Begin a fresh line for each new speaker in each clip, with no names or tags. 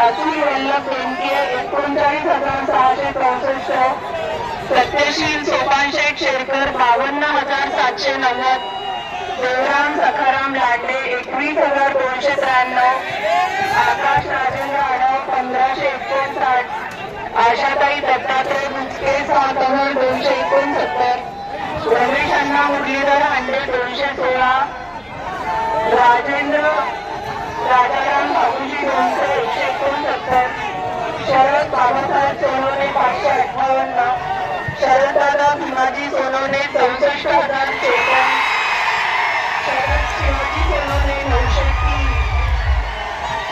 अतुल वल्लभ बेनके एकोणचाळीस हजार सहाशे चौसष्ट सत्यशील सोपान शेख शेरकर बावन्न हजार सातशे नव्वद. देवराम सखाराम लांडे एकवीस हजार दोनशे त्र्याण्णव. आकाश राजेंद्र आढाव पंधराशे एकोणसाठ. आशाताई दत्ता बाबासाहेब सोनवणे पाचशे अठ्ठावन्न शरददादा भीमाजी सोनवणे चौसष्ट हजार चोपन्न शरद शिवाजी सोनवणे नऊशे तीन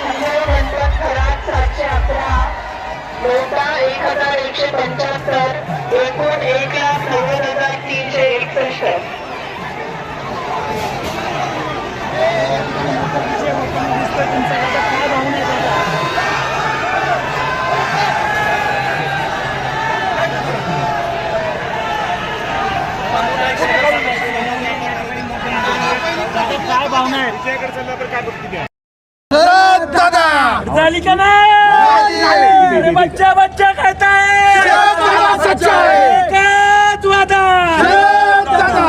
संजय गणपत खरात सातशे अकरा लोटा एक हजार एकशे पंच्याहत्तर
झाली का नाही? बच्चा बच्चा है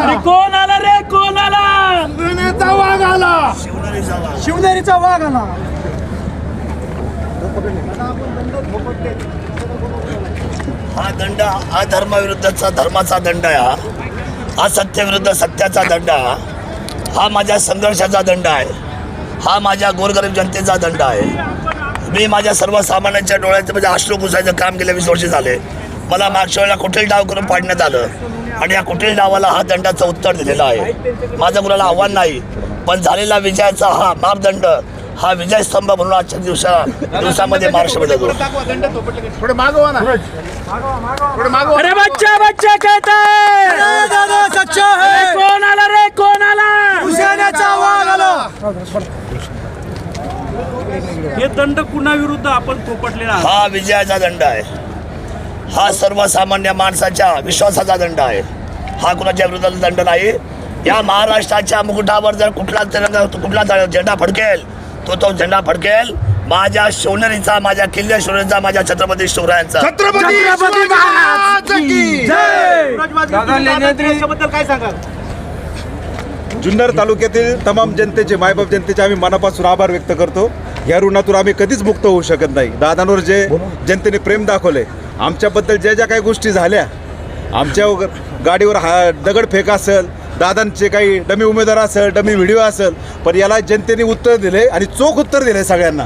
है.
कोण आला रे? कोण आला?
शिवनेचा वाघ आला. शिवनेरीचा वाघ आला.
हा दंड हा धर्माविरुद्धचा धर्माचा दंड आहे हा. हा सत्याविरुद्ध सत्याचा दंड आहे हा. हा माझ्या संघर्षाचा दंड आहे. हा माझ्या गोरगरीब जनतेचा दंड आहे. मी माझ्या सर्वसामान्यांच्या डोळ्याचं म्हणजे अश्रू पुसायचं काम गेल्या वीस वर्ष झाले. मला मागच्या वेळेला कुठील डाव करून पाडण्यात आलं. आणि या कुठील डावाला हा दंडाचं उत्तर दिलेलं आहे. माझं कुणाला आव्हान नाही पण झालेला विजयाचा हा मापदंड हा विजयस्तंभ म्हणून आजच्या दिवसा दिवसामध्ये महाराष्ट्रामध्ये जातो
थोडे मागवा ना थोडे मागवा
अरे बच्चा बच्चा कहता है
दादा सच्चा
अरे कोण आला रे कोण आला
शिवसेनेचा वाघ आला
हे दंड कुणाविरुद्ध आपण थोपटलेला?
हा विजयाचा दंड आहे. हा सर्वसामान्य माणसाच्या विश्वासाचा दंड आहे. हा कुणाच्या विरोधाचा दंड नाही. या महाराष्ट्राच्या मुकुटावर जर कुठला तिरंगा कुठला झेंडा फडकेल तो तो झेंडा फडकेल. माझ्या शिवनेरीचा माझ्या किल्ले शिवनेरीचा माझ्या छत्रपती शिवरायांचा.
छत्रपती शिवाजी महाराज की जय!
याच्याबद्दल काय सांगाल?
जुन्नर तालुक्यातील तमाम जनतेचे मायबाप जनतेचे आम्ही मनापासून आभार व्यक्त करतो. या ऋणातून आम्ही कधीच मुक्त होऊ शकत नाही. दादांवर जे जनतेने प्रेम दाखवले आमच्याबद्दल ज्या ज्या काही गोष्टी झाल्या आमच्या गाडीवर हा दगडफेक असेल दादांचे काही डमी उमेदवार असेल डमी व्हिडिओ असेल पण याला जनतेने उत्तर दिले आणि चोख उत्तर दिले सगळ्यांना.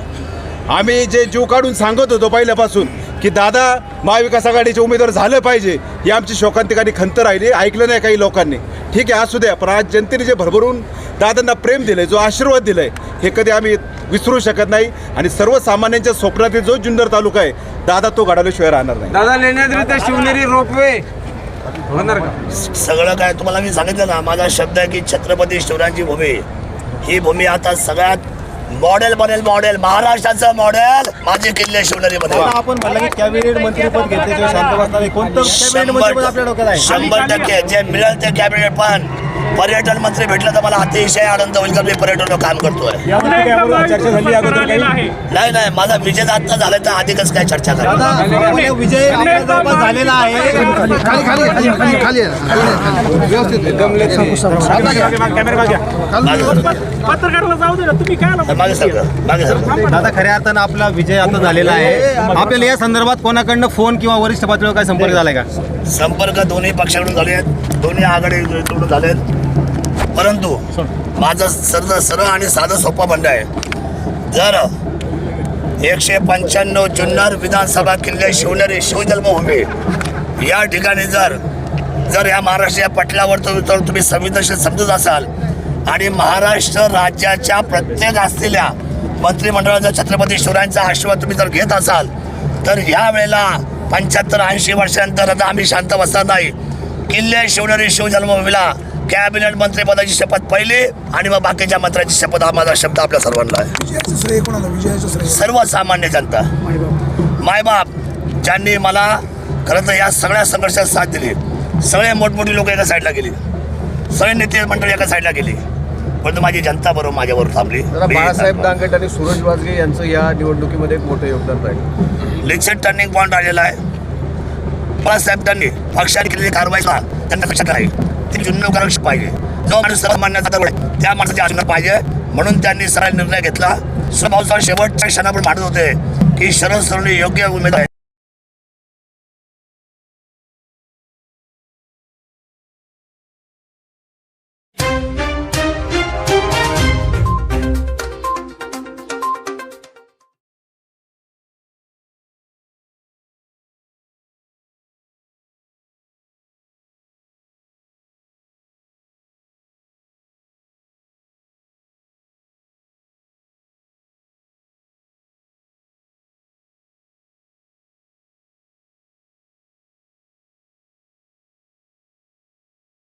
आम्ही जे जीव काढून सांगत होतो पहिल्यापासून की दादा महाविकास आघाडीचे उमेदवार झालं पाहिजे ही आमची शोकांतिकाने खंत राहिली. ऐकलं नाही काही लोकांनी. ठीक आहे असू द्या पण आज जनतेने जे भरभरून दादांना प्रेम दिले जो आशीर्वाद दिलाय हे कधी आम्ही विसरू शकत नाही. आणि सर्वसामान्यांच्या स्वप्नातील जो जुन्नर तालुका आहे दादा तो घडवल्याशिवाय राहणार नाही.
दादा लेण्याद्री शिवनेरी रोपवे. होणार का?
सगळं काय तुम्हाला मी सांगितलं ना माझा शब्द आहे की छत्रपती शिवरायांची भूमी. ही भूमी आता सगळ्यात मॉडेल बनेल मॉडेल. महाराष्ट्राचं मॉडेल. माझे किल्ले शिवनेरीमध्ये.
आपण म्हणलं की कॅबिनेट मंत्रीपद घेतल्याशिवाय शांत बसणार नाही कोणतं कॅबिनेट मंत्रीपद आपल्या डोक्यात आहे?
शंभर टक्के जे मिळेल ते कॅबिनेट पण. पर्यटन मंत्री भेटलं तर मला अतिशय आनंद होईल का मी पर्यटन काम करतोय. नाही नाही माझा विजय आत्ता झाला तर अधिकच काय चर्चा करा
विजय झालेला आहे. खाली खाली खाली खाली
पत्रकाराला जाऊ दे ना तुम्ही काय आला?
मागे सर मागे सर
दादा खऱ्या अर्थानं आपला विजय आता झालेला आहे. आपल्याला या संदर्भात कोणाकडनं फोन किंवा वरिष्ठ पातळीवर काय संपर्क झालाय का?
संपर्क दोन्ही पक्षाकडून झाले आहेत. दोन्ही आघाडीकडून झालेत. परंतु माझं सरळ सरळ आणि साधं सोपं बंड आहे जर एकशे पंच्याण्णव जुन्नर विधानसभा किल्ले शिवनेरी शिवजन्मभूमी या ठिकाणी जर जर या महाराष्ट्र या पटलावर तर तुम्ही संवेदनशील समजत असाल आणि महाराष्ट्र राज्याच्या प्रत्येक असलेल्या मंत्रिमंडळाचा छत्रपती शिवरायांचा आशीर्वाद तुम्ही जर घेत असाल तर ह्या वेळेला पंच्याहत्तर ऐंशी वर्षानंतर आता आम्ही शांत बसणार नाही. किल्ले शिवनेरी शिवजन्मभूमीला कॅबिनेट मंत्रिपदाची शपथ पहिली आणि मग बाकीच्या मंत्र्यांची शपथ हा माझा शब्द आपल्या सर्वांना आहे. सर्वसामान्य जनता. मायबाप ज्यांनी मला खरं तर या सगळ्या संघर्षात साथ दिली. सगळे मोठमोठी लोक एका साईडला गेली. सगळे नेते मंडळी एका साईडला गेली. परंतु माझी जनता बरोबर माझ्यावर थांबली.
बाळासाहेब दांगट आणि सूरज वाजगे यांचं या निवडणुकीमध्ये एक मोठं योगदान राहील.
लिक्सेट टर्निंग पॉईंट आलेला आहे. बाळासाहेबांनी पक्षाने केलेली कारवाई सुद्धा त्यांना लक्षात आहे ती जुन्नवकारक पाहिजे. जो माणूस सर्वमान्याचा दरड आहे, त्या माणसाची आचरण पाहिजे. म्हणून त्यांनी सरळ निर्णय घेतला. स्वभावचा शेवटच्या क्षणावर मांडत होते की शरद सरणे योग्य उमेदवार आहे.